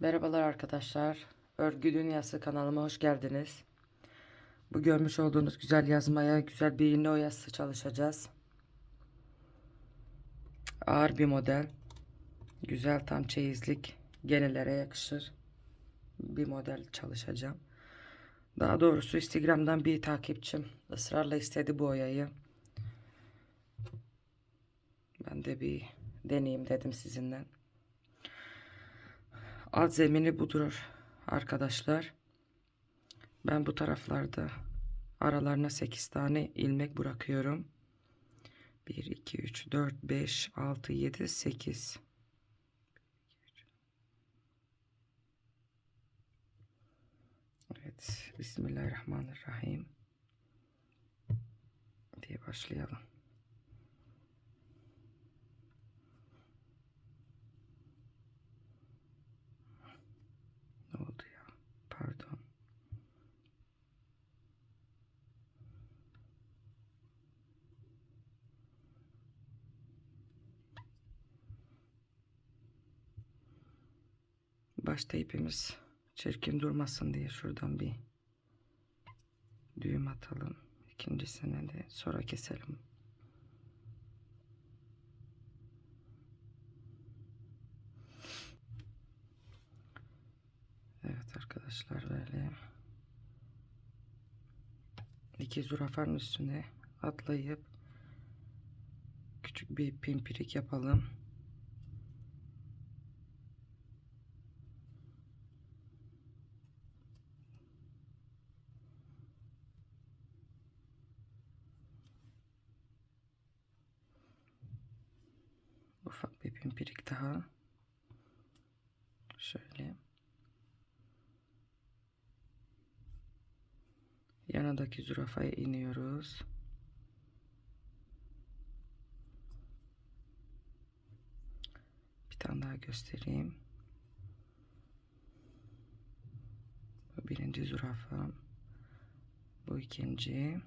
Merhabalar arkadaşlar. Örgü Dünyası kanalıma hoş geldiniz. Bu görmüş olduğunuz güzel yazmaya güzel bir iğne oyası çalışacağız. Ağır bir model. Güzel tam çeyizlik genelere yakışır. Bir model çalışacağım. Daha doğrusu Instagram'dan bir takipçim ısrarla istedi bu oyayı. Ben de bir deneyeyim dedim sizinle. Alt zemini budur arkadaşlar. Ben bu taraflarda aralarına 8 tane ilmek bırakıyorum. 1, 2, 3, 4, 5, 6, 7, 8. Evet. Bismillahirrahmanirrahim. diye başlayalım. Ne oldu ya? Pardon. Başta ipimiz çirkin durmasın diye şuradan bir düğüm atalım. İkincisini de sonra keselim. Evet arkadaşlar böyle iki zürafanın üstüne atlayıp küçük bir pimpirik yapalım. Ufak bir pimpirik daha. Şöyle. Yanındaki zürafaya iniyoruz. Bir tane daha göstereyim. Bu birinci zürafa. Bu ikinci.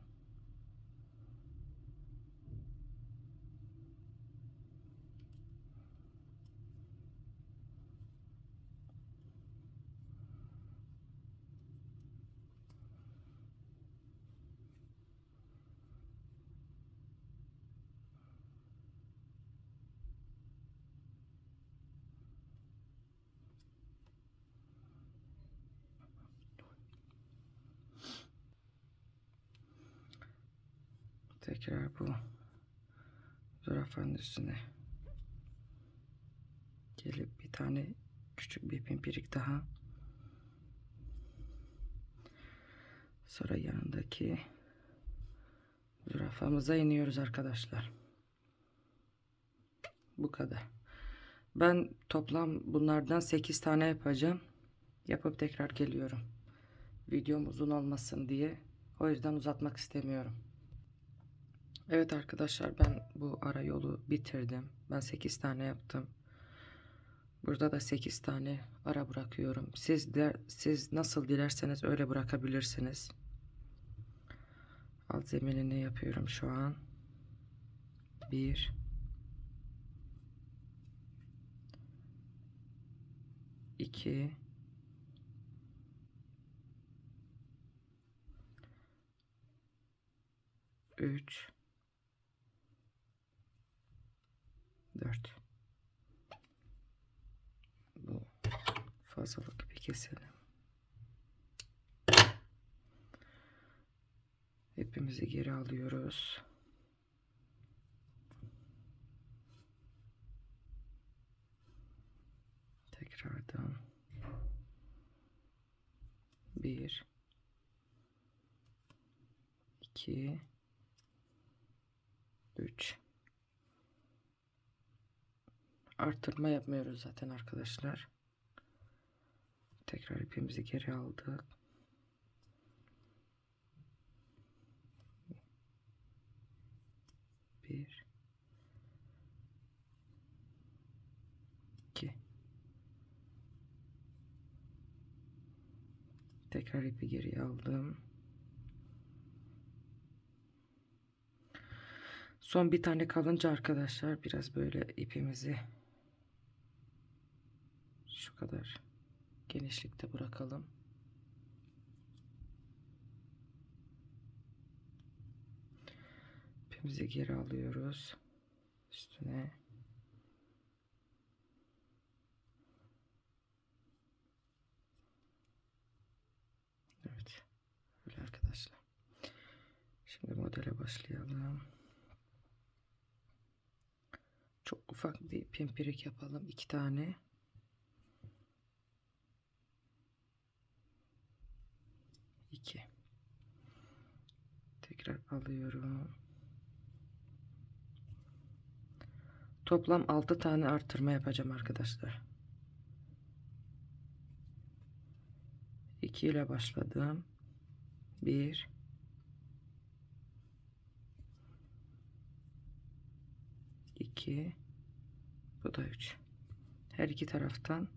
Tekrar bu zürafanın üstüne gelip bir tane küçük bir pimpirik daha sonra yanındaki zürafamıza iniyoruz arkadaşlar. Bu kadar. Ben toplam bunlardan 8 tane yapacağım. Yapıp tekrar geliyorum. Videom uzun olmasın diye. O yüzden uzatmak istemiyorum. Evet arkadaşlar ben bu ara yolu bitirdim. Ben 8 tane yaptım. Burada da 8 tane ara bırakıyorum. Siz de siz nasıl dilerseniz öyle bırakabilirsiniz. Alt zeminini yapıyorum şu an. 1 2 3 4 Bu fazlalık bir keselim. Hepimizi geri alıyoruz. Tekrardan bir iki üç artırma yapmıyoruz zaten arkadaşlar. Tekrar ipimizi geri aldık. Bir. iki. Tekrar ipi geri aldım. Son bir tane kalınca arkadaşlar biraz böyle ipimizi şu kadar genişlikte bırakalım. İpimizi geri alıyoruz. Üstüne Evet. Arkadaşlar. Şimdi modele başlayalım. Çok ufak bir pimpirik yapalım. iki tane. İki. Tekrar alıyorum. Toplam 6 tane artırma yapacağım arkadaşlar. 2 ile başladım. 1 2 bu da 3. Her iki taraftan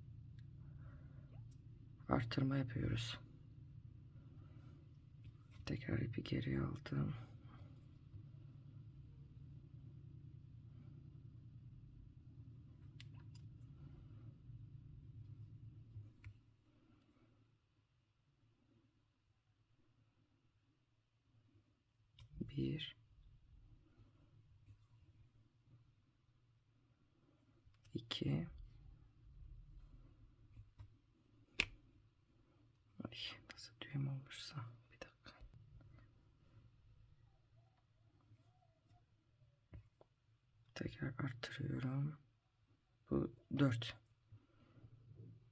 artırma yapıyoruz. Tekrar ipi geri aldım. Bir. İki. Ay nasıl düğüm olmuşsa bir dakika tekrar arttırıyorum. Bu dört.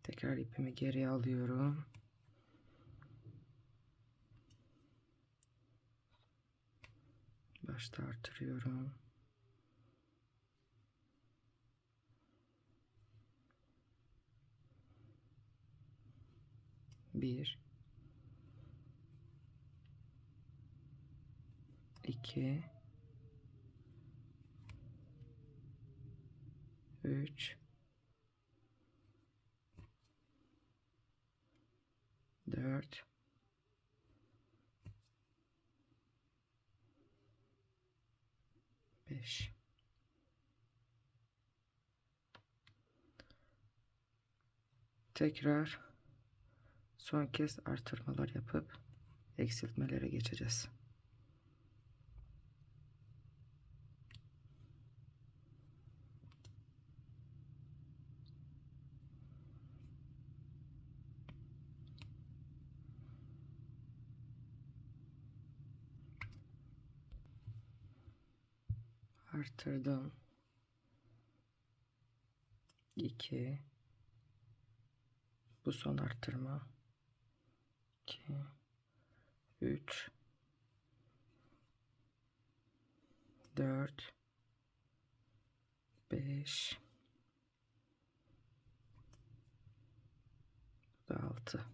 Tekrar ipimi geri alıyorum. Başta artırıyorum bir. İki üç. Dört. Beş. Tekrar son kez artırmalar yapıp eksiltmelere geçeceğiz. Artırdım. 2 bu son arttırma. 2 3 4 5 bu da 6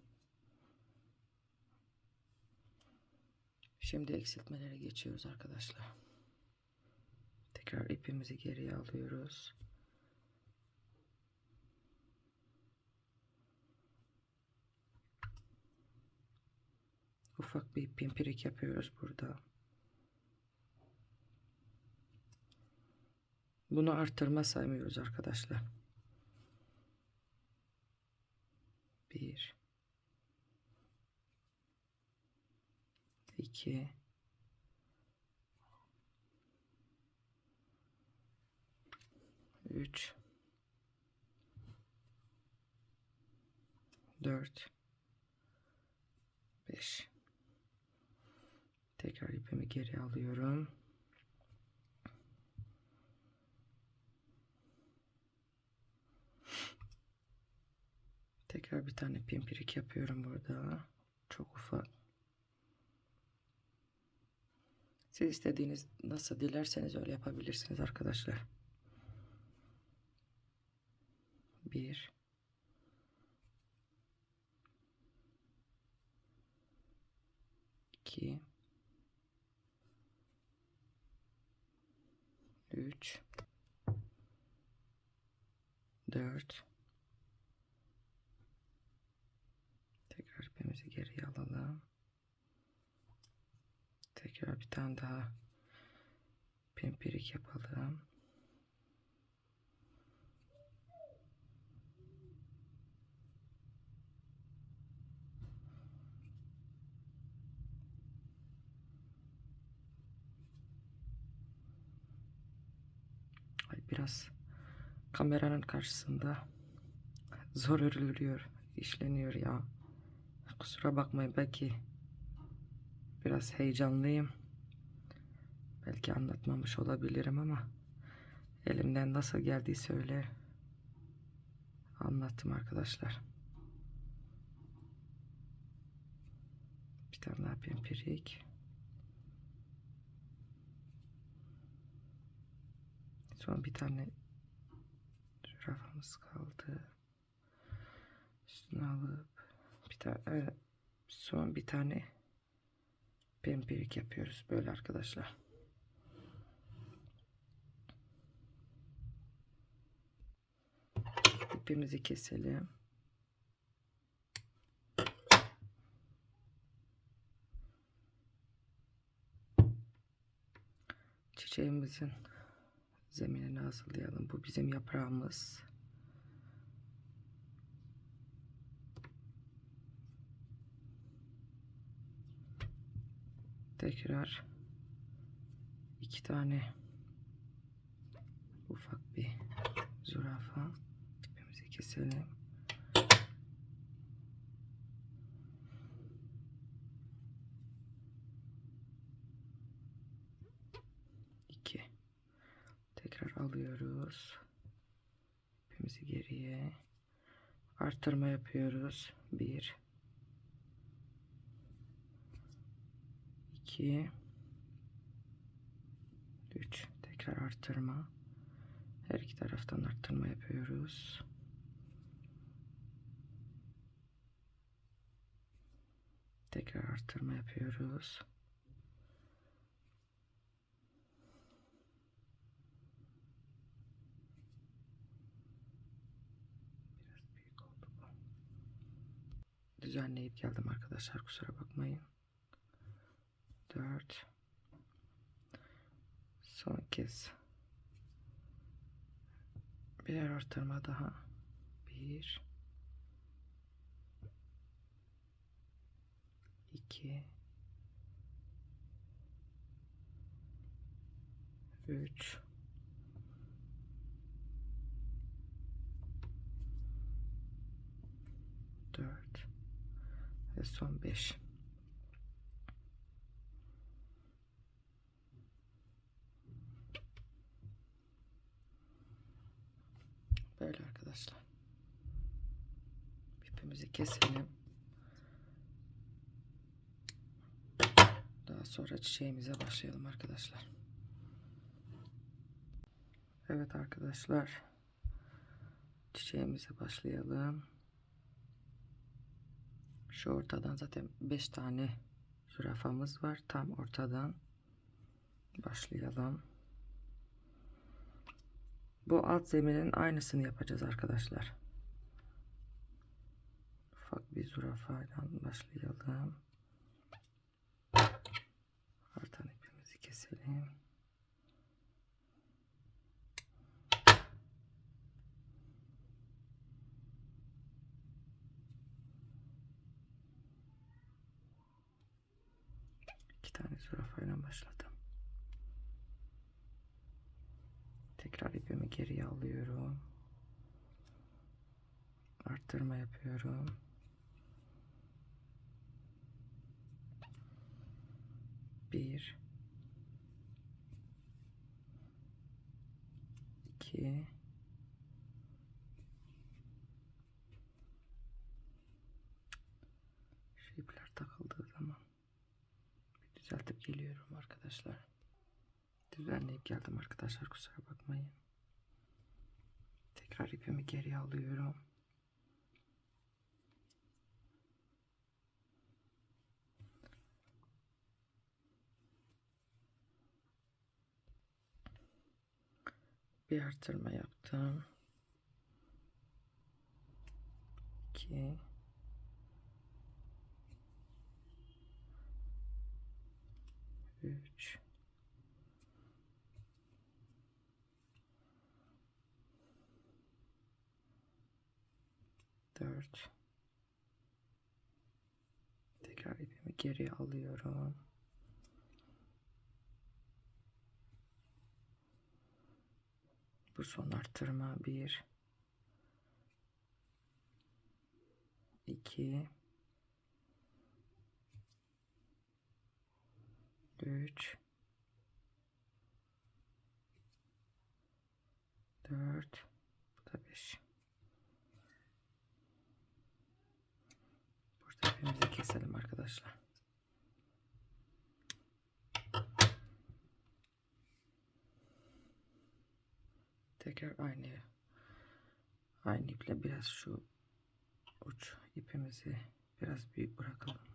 Şimdi eksiltmelere geçiyoruz arkadaşlar. Tekrar ipimizi geriye alıyoruz. Ufak bir pimpirik yapıyoruz burada. Bunu arttırma saymıyoruz arkadaşlar. Bir, iki, üç, dört, beş. Tekrar ipimi geri alıyorum. Tekrar bir tane pimpirik yapıyorum burada. Çok ufak. Siz istediğiniz nasıl dilerseniz öyle yapabilirsiniz arkadaşlar. Bir. iki. 3 4 tekrar ipimizi geriye alalım tekrar bir tane daha pimpirik yapalım Ay biraz kameranın karşısında zor örülüyor, işleniyor ya. Kusura bakmayın belki biraz heyecanlıyım. Belki anlatmamış olabilirim ama elimden nasıl geldiyse öyle anlattım arkadaşlar. Bir tane daha pimpirik. Son bir tane zürafamız kaldı. Üstüne alıp bir tane evet, son bir tane pimpirik yapıyoruz böyle arkadaşlar. İpimizi keselim. Çiçeğimizin zeminini hazırlayalım. Bu bizim yaprağımız. Tekrar iki tane ufak bir zürafa ipimizi keselim. İki. Tekrar alıyoruz. İpimizi geriye. Arttırma yapıyoruz. Bir. iki, üç. Tekrar arttırma. Her iki taraftan arttırma yapıyoruz. Tekrar arttırma yapıyoruz. Biraz büyük oldu bu. Düzenleyip geldim arkadaşlar kusura bakmayın. 4 Son kez birer artırma daha. 1 2 3 4 ve son 5 Böyle arkadaşlar. İpimizi keselim. Daha sonra çiçeğimize başlayalım arkadaşlar. Evet arkadaşlar. Çiçeğimize başlayalım. Şu ortadan zaten 5 tane zürafamız var. Tam ortadan başlayalım. Bu alt zeminin aynısını yapacağız arkadaşlar. Ufak bir zürafayla başlayalım. Artan ipimizi keselim. İki zürafayla başladım. Tekrar ipimi geriye alıyorum. Arttırma yapıyorum. Bir. iki, Şu takıldığı zaman geliyorum arkadaşlar. Düzenleyip geldim arkadaşlar kusura bakmayın. Tekrar ipimi geri alıyorum. Bir artırma yaptım. 2 3 4 Tekrar ipimi geri alıyorum. Bu son artırma 1 2 3 4 bu da 5 Burada ipimizi keselim arkadaşlar. Tekrar aynı aynı iple biraz şu uç ipimizi biraz büyük bırakalım.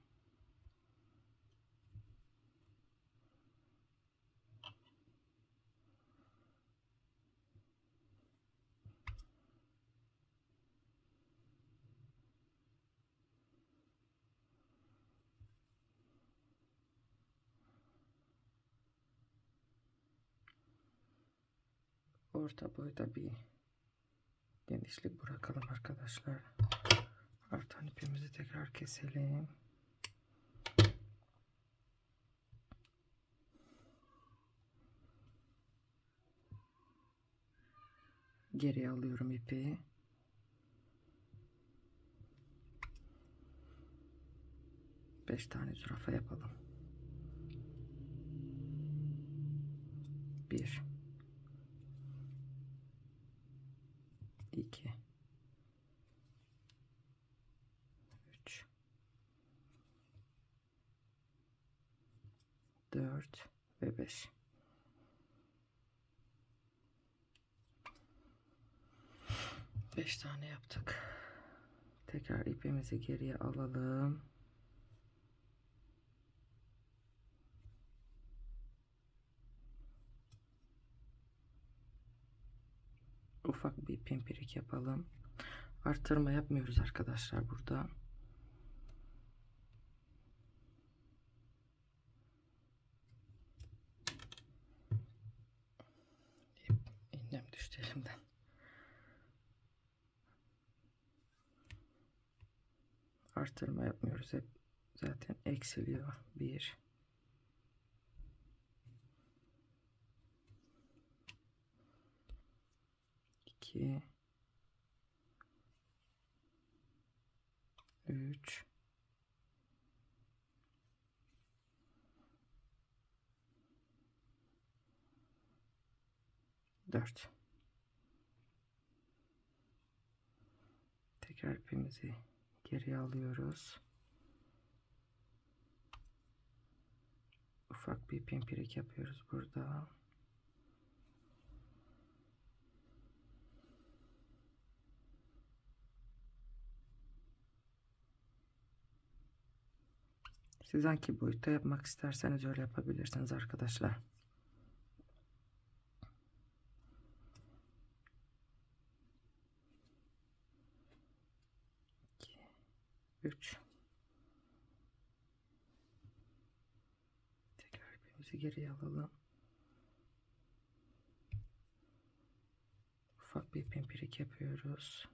Orta boyda bir genişlik bırakalım arkadaşlar. Artan ipimizi tekrar keselim. Geri alıyorum ipi. Beş tane zürafa yapalım. Bir. 2 3 4 ve 5 5 tane yaptık. Tekrar ipimizi geriye alalım. ufak bir pimpirik yapalım. Artırma yapmıyoruz arkadaşlar burada. Hep zaten eksiliyor. Bir. 2 3 4 Tekrar ipimizi geriye alıyoruz. Ufak bir pimpirik yapıyoruz burada. Siz hangi boyutta yapmak isterseniz öyle yapabilirsiniz arkadaşlar. Üç. Tekrar ipimizi geriye alalım. Ufak bir pimpirik yapıyoruz.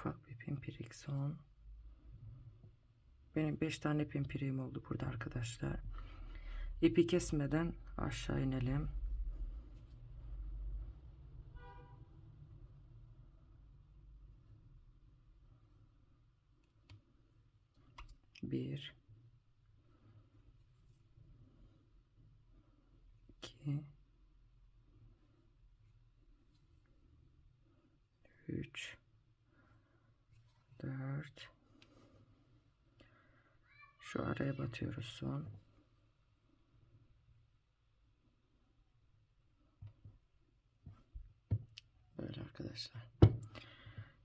ufak pimpirik son. Benim 5 tane pimpiriğim oldu burada arkadaşlar. İpi kesmeden aşağı inelim. Bir, iki, üç, dört. Şu araya batıyoruz son. Böyle arkadaşlar.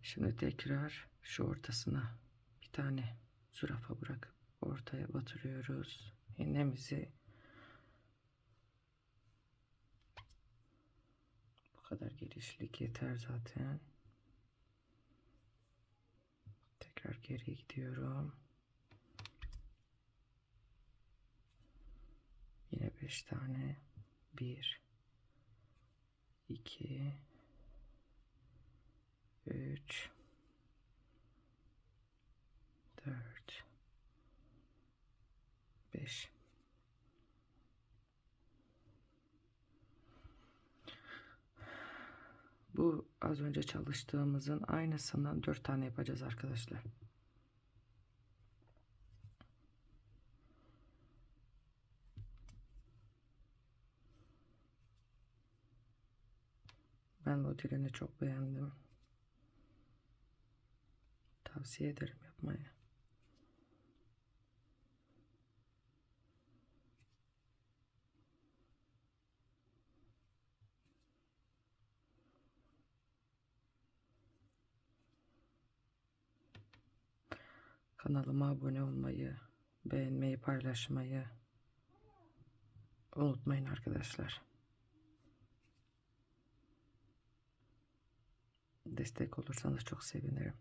Şimdi tekrar şu ortasına bir tane zürafa bırakıp or ortaya batırıyoruz. İğnemizi bu kadar genişlik yeter zaten. Tekrar geri gidiyorum. Yine 5 tane. 1 2 3 4 5 Bu az önce çalıştığımızın aynısından 4 tane yapacağız arkadaşlar. Ben modelini çok beğendim. Tavsiye ederim yapmayı. Kanalıma abone olmayı, beğenmeyi, paylaşmayı unutmayın arkadaşlar. Destek olursanız çok sevinirim.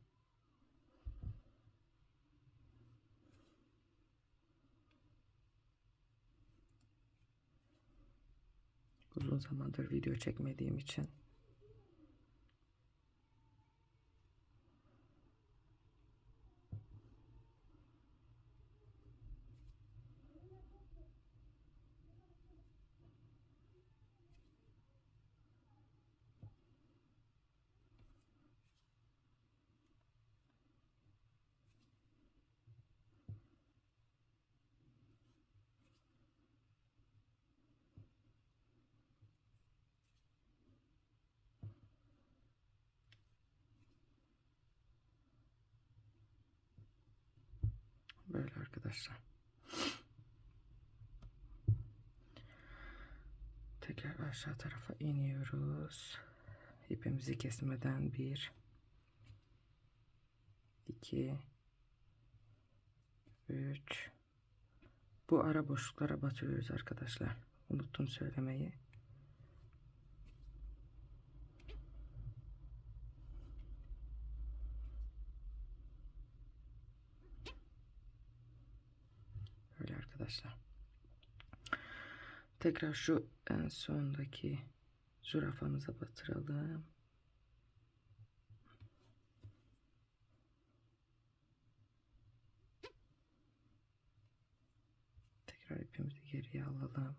Uzun zamandır video çekmediğim için Böyle arkadaşlar. Tekrar aşağı tarafa iniyoruz. İpimizi kesmeden bir, iki, üç. Bu ara boşluklara batırıyoruz arkadaşlar. Unuttum söylemeyi. Öyle arkadaşlar. Tekrar şu en sondaki zürafamıza batıralım. Tekrar ipimizi geriye alalım.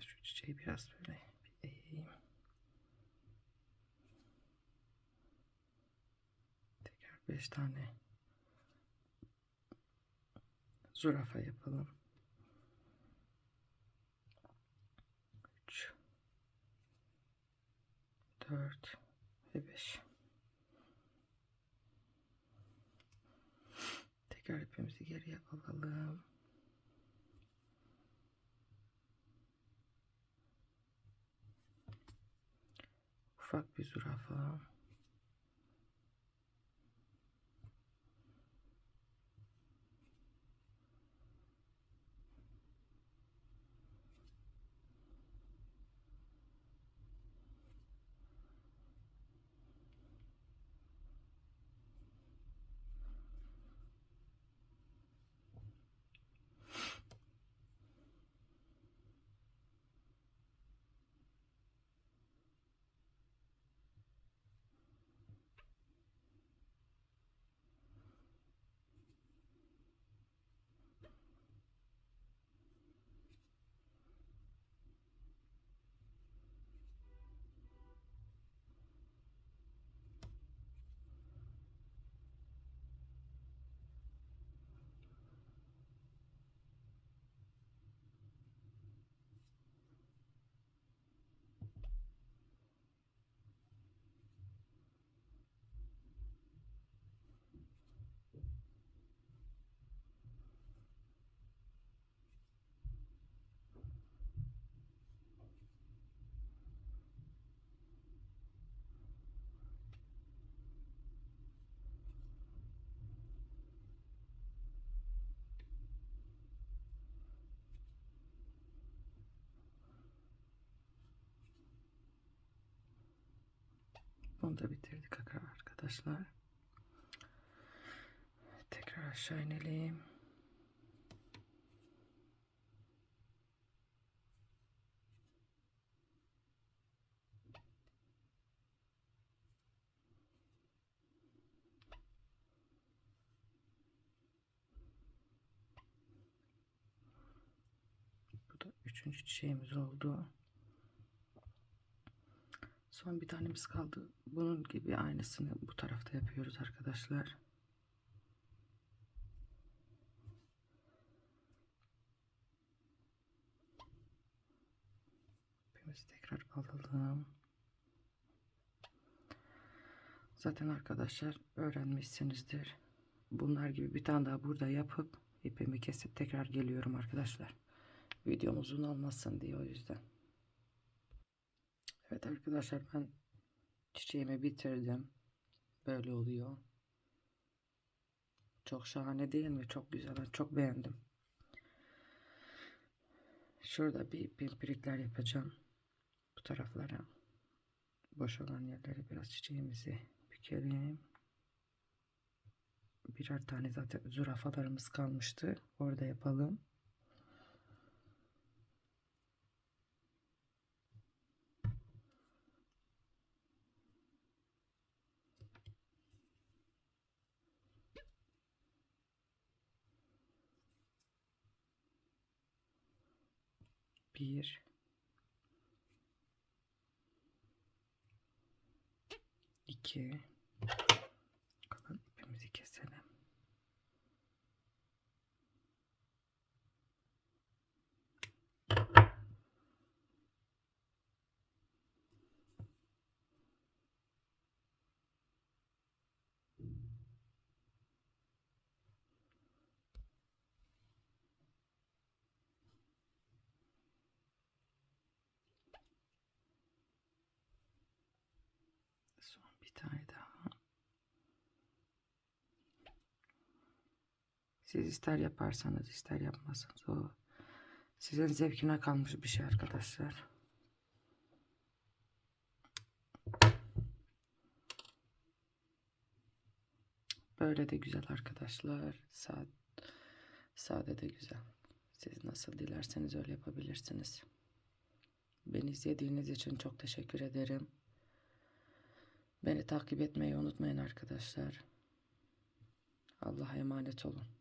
Şu çiçeği biraz böyle bir eğeyim. Tekrar 5 tane zürafa yapalım. 3 4 ve 5 Tekrar ipimizi geriye alalım. Ufak bir zürafa. Bunu da bitirdik arkadaşlar. Tekrar aşağı inelim. Bu da üçüncü çiçeğimiz oldu. Son bir tanemiz kaldı. Bunun gibi aynısını bu tarafta yapıyoruz arkadaşlar. İpimizi tekrar alalım. Zaten arkadaşlar öğrenmişsinizdir. Bunlar gibi bir tane daha burada yapıp ipimi kesip tekrar geliyorum arkadaşlar. Videom uzun olmasın diye o yüzden. Evet arkadaşlar ben çiçeğimi bitirdim. Böyle oluyor. Çok şahane değil mi? Çok güzel. Ben çok beğendim. Şurada bir pimpirikler yapacağım. Bu taraflara. Boş olan yerlere biraz çiçeğimizi bükelim. Birer tane zaten zürafalarımız kalmıştı. Orada yapalım. Bir. iki. Kalan ipimizi keselim. Son bir tane daha. Siz ister yaparsanız ister yapmazsanız o sizin zevkine kalmış bir şey arkadaşlar. Böyle de güzel arkadaşlar. Sade, sade de güzel. Siz nasıl dilerseniz öyle yapabilirsiniz. Beni izlediğiniz için çok teşekkür ederim. Beni takip etmeyi unutmayın arkadaşlar. Allah'a emanet olun.